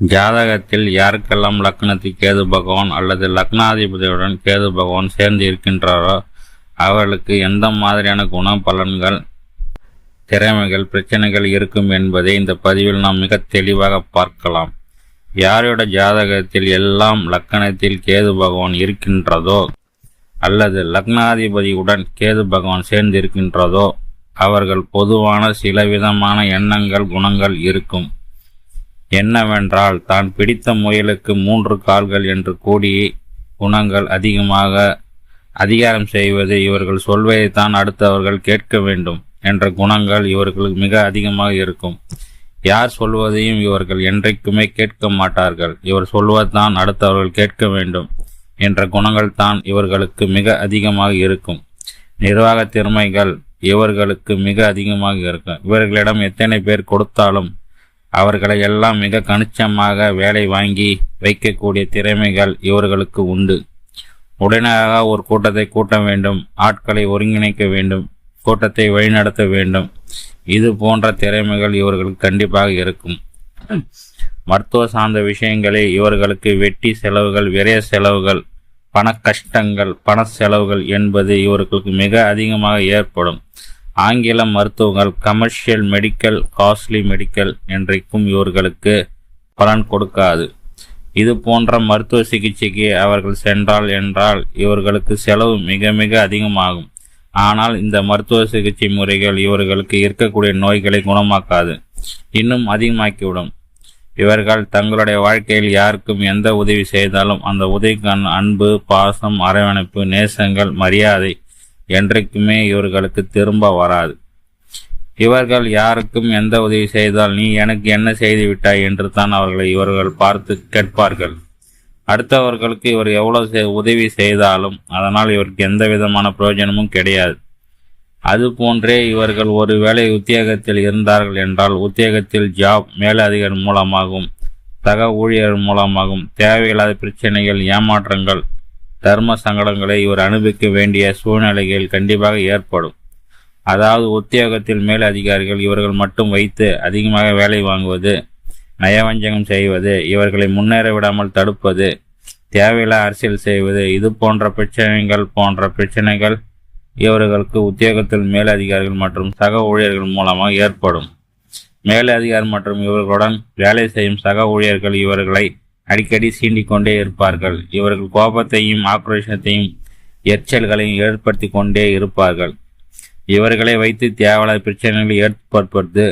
ஜாதகத்தில் யாருக்கெல்லாம் லக்னத்தில் கேது பகவான் அல்லது லக்னாதிபதியுடன் கேது பகவான் சேர்ந்து இருக்கின்றாரோ அவர்களுக்கு எந்த மாதிரியான குண பலன்கள் திறமைகள் பிரச்சனைகள் இருக்கும் என்பதை இந்த பதிவில் நாம் மிக தெளிவாக பார்க்கலாம். யாரோட ஜாதகத்தில் எல்லாம் லக்கணத்தில் கேது பகவான் இருக்கின்றதோ அல்லது லக்னாதிபதியுடன் கேது பகவான் சேர்ந்து இருக்கின்றதோ அவர்கள் பொதுவான சில விதமான எண்ணங்கள் குணங்கள் இருக்கும். என்னவென்றால் தான் பிடித்த முயலுக்கு மூன்று கால்கள் என்று கூடி குணங்கள் அதிகமாக அதிகாரம் செய்வது இவர்கள் சொல்வதைத்தான் அடுத்தவர்கள் கேட்க வேண்டும் என்ற குணங்கள் இவர்களுக்கு மிக அதிகமாக இருக்கும். யார் சொல்வதையும் இவர்கள் என்றைக்குமே கேட்க மாட்டார்கள். இவர் சொல்வதுதான் அடுத்தவர்கள் கேட்க வேண்டும் என்ற குணங்கள் தான் இவர்களுக்கு மிக அதிகமாக இருக்கும். நிர்வாக திறமைகள் இவர்களுக்கு மிக அதிகமாக இருக்கும். இவர்களிடம் எத்தனை பேர் கொடுத்தாலும் அவர்களை எல்லாம் மிக கணிச்சமாக வேலை வாங்கி வைக்கக்கூடிய திறமைகள் இவர்களுக்கு உண்டு. உடனடியாக ஒரு கூட்டத்தை கூட்ட வேண்டும் ஆட்களை ஒருங்கிணைக்க வேண்டும் கூட்டத்தை வழிநடத்த வேண்டும். இது போன்ற திறமைகள் இவர்களுக்கு கண்டிப்பாக இருக்கும். மருத்துவ சார்ந்த விஷயங்களை இவர்களுக்கு வெட்டி செலவுகள் விரைய செலவுகள் பண கஷ்டங்கள் பண செலவுகள் என்பது இவர்களுக்கு மிக அதிகமாக ஏற்படும். ஆங்கில மருத்துவங்கள் கமர்ஷியல் மெடிக்கல் காஸ்ட்லி மெடிக்கல் என்றைக்கும் இவர்களுக்கு பலன் கொடுக்காது. இது போன்ற மருத்துவ சிகிச்சைக்கு அவர்கள் சென்றால் என்றால் இவர்களுக்கு செலவு மிக மிக அதிகமாகும். ஆனால் இந்த மருத்துவ சிகிச்சை முறைகள் இவர்களுக்கு இருக்கக்கூடிய நோய்களை குணமாக்காது இன்னும் அதிகமாக்கிவிடும். இவர்கள் தங்களுடைய வாழ்க்கையில் யாருக்கும் எந்த உதவி செய்தாலும் அந்த உதவிக்கான அன்பு பாசம் அரவணைப்பு நேசங்கள் மரியாதை என்றைக்குமே இவர்களுக்கு திரும்ப வராது. இவர்கள் யாருக்கும் எந்த உதவி செய்தால் நீ எனக்கு என்ன செய்து விட்டாய் என்று தான் அவர்களை இவர்கள் பார்த்து கேட்பார்கள். அடுத்தவர்களுக்கு இவர் எவ்வளவு உதவி செய்தாலும் அதனால் இவருக்கு எந்த விதமான பிரயோஜனமும் கிடையாது. அதுபோன்றே இவர்கள் ஒரு வேலை உத்தியோகத்தில் இருந்தார்கள் என்றால் உத்தியோகத்தில் ஜாப் மேலதிகாரி மூலமாகவும் சக ஊழியர் மூலமாகவும் தேவையில்லாத பிரச்சனைகள் ஏமாற்றங்கள் தர்ம சங்கடங்களை இவர் அனுபவிக்க வேண்டிய சூழ்நிலைகள் கண்டிப்பாக ஏற்படும். அதாவது உத்தியோகத்தில் மேல் அதிகாரிகள் இவர்கள் மட்டும் வைத்து அதிகமாக வேலை வாங்குவது நயவஞ்சகம் செய்வது இவர்களை முன்னேற விடாமல் தடுப்பது தேவையில்லா அரசியல் செய்வது இது போன்ற பிரச்சனைகள் போன்ற பிரச்சனைகள் இவர்களுக்கு உத்தியோகத்தில் மேலதிகாரிகள் மற்றும் சக ஊழியர்கள் மூலமாக ஏற்படும். மேலதிகாரி மற்றும் இவர்களுடன் வேலை செய்யும் சக ஊழியர்கள் இவர்களை அடிக்கடி சீண்டிக்கொண்டே இருப்பார்கள். இவர்கள் கோபத்தையும் ஆக்ரோஷத்தையும் எச்சல்களையும் ஏற்படுத்தி கொண்டே இருப்பார்கள். இவர்களை வைத்து தேவையில்லாத பிரச்சனைகளை ஏற்படுத்துவது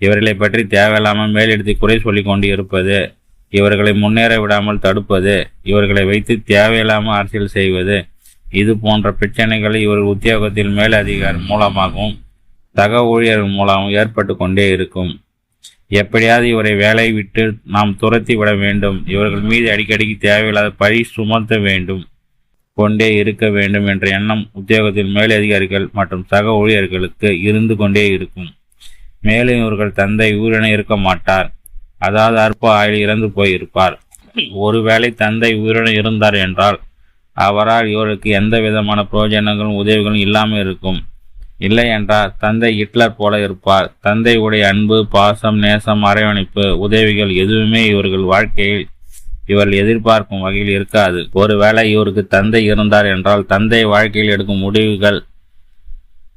இவர்களை பற்றி தேவையில்லாமல் மேலெடுத்து குறை சொல்லிக்கொண்டு இருப்பது இவர்களை முன்னேற விடாமல் தடுப்பது இவர்களை வைத்து தேவையில்லாமல் அரசியல் செய்வது இது போன்ற பிரச்சனைகளை இவர்கள் உத்தியோகத்தில் மேலதிகாரி மூலமாகவும் சக ஊழியர்கள் மூலமும் ஏற்பட்டு கொண்டே இருக்கும். எப்படியாவது இவரை வேலை விட்டு நாம் துரத்தி விட வேண்டும். இவர்கள் மீது அடிக்கடிக்கு தேவையில்லாத பழி சுமத்த வேண்டும். கொண்டே இருக்க வேண்டும் என்ற எண்ணம் உத்தியோகத்தில் மேலதிகாரிகள் மற்றும் சக ஊழியர்களுக்கு இருந்து கொண்டே இருக்கும். மேலும் இவர்கள் தந்தை உயிரின இருக்க மாட்டார். அதாவது அற்ப ஆயில் இறந்து போயிருப்பார். ஒருவேளை தந்தை உயிரின இருந்தார் என்றால் அவரால் இவருக்கு எந்த விதமான பிரயோஜனங்களும் உதவிகளும் இல்லாமல் இருக்கும். இல்லை என்றால் தந்தை ஹிட்லர் போல இருப்பார். தந்தை உடைய அன்பு பாசம் நேசம் அரவணைப்பு உதவிகள் எதுவுமே இவர்கள் வாழ்க்கையில் இவர்கள் எதிர்பார்க்கும் வகையில் இருக்காது. ஒருவேளை இவருக்கு தந்தை இருந்தார் என்றால் தந்தை வாழ்க்கையில் எடுக்கும் முடிவுகள்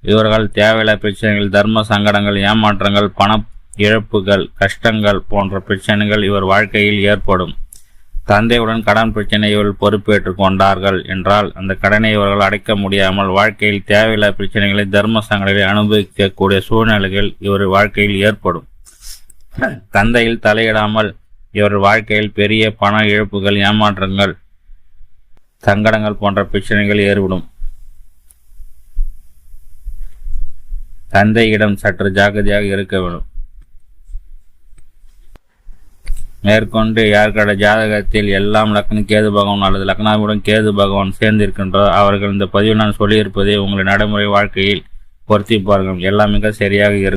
இவர்கள் தேவையில்ல பிரச்சனைகள் தர்ம சங்கடங்கள் ஏமாற்றங்கள் பண இழப்புகள் கஷ்டங்கள் போன்ற பிரச்சனைகள் இவர் வாழ்க்கையில் ஏற்படும். தந்தையுடன் கடன் பிரச்சனை இவர்கள் பொறுப்பேற்றுக் கொண்டார்கள் என்றால் அந்த கடனை இவர்கள் அடைக்க முடியாமல் வாழ்க்கையில் தேவையில்லாத பிரச்சனைகளை தர்ம சங்கடங்களை அனுபவிக்கக்கூடிய சூழ்நிலைகள் இவர் வாழ்க்கையில் ஏற்படும். தந்தையில் தலையிடாமல் இவர் வாழ்க்கையில் பெரிய பண இழப்புகள் ஏமாற்றங்கள் சங்கடங்கள் போன்ற பிரச்சனைகள் ஏற்படும். தந்தையிடம் சற்று ஜாக்கிரதையாக இருக்க வேண்டும். மேற்கொண்டு யாருக்கட ஜாதகத்தில் எல்லாம் லக்ன கேது பகவான் அல்லது லக்னாவுடன் கேது பகவான் சேர்ந்திருக்கின்றோ அவர்கள் இந்த பதிவில் நான் சொல்லியிருப்பதை உங்களை நடைமுறை வாழ்க்கையில் பொருத்திப்பார்கள் எல்லாம் மிக சரியாக இருக்கும்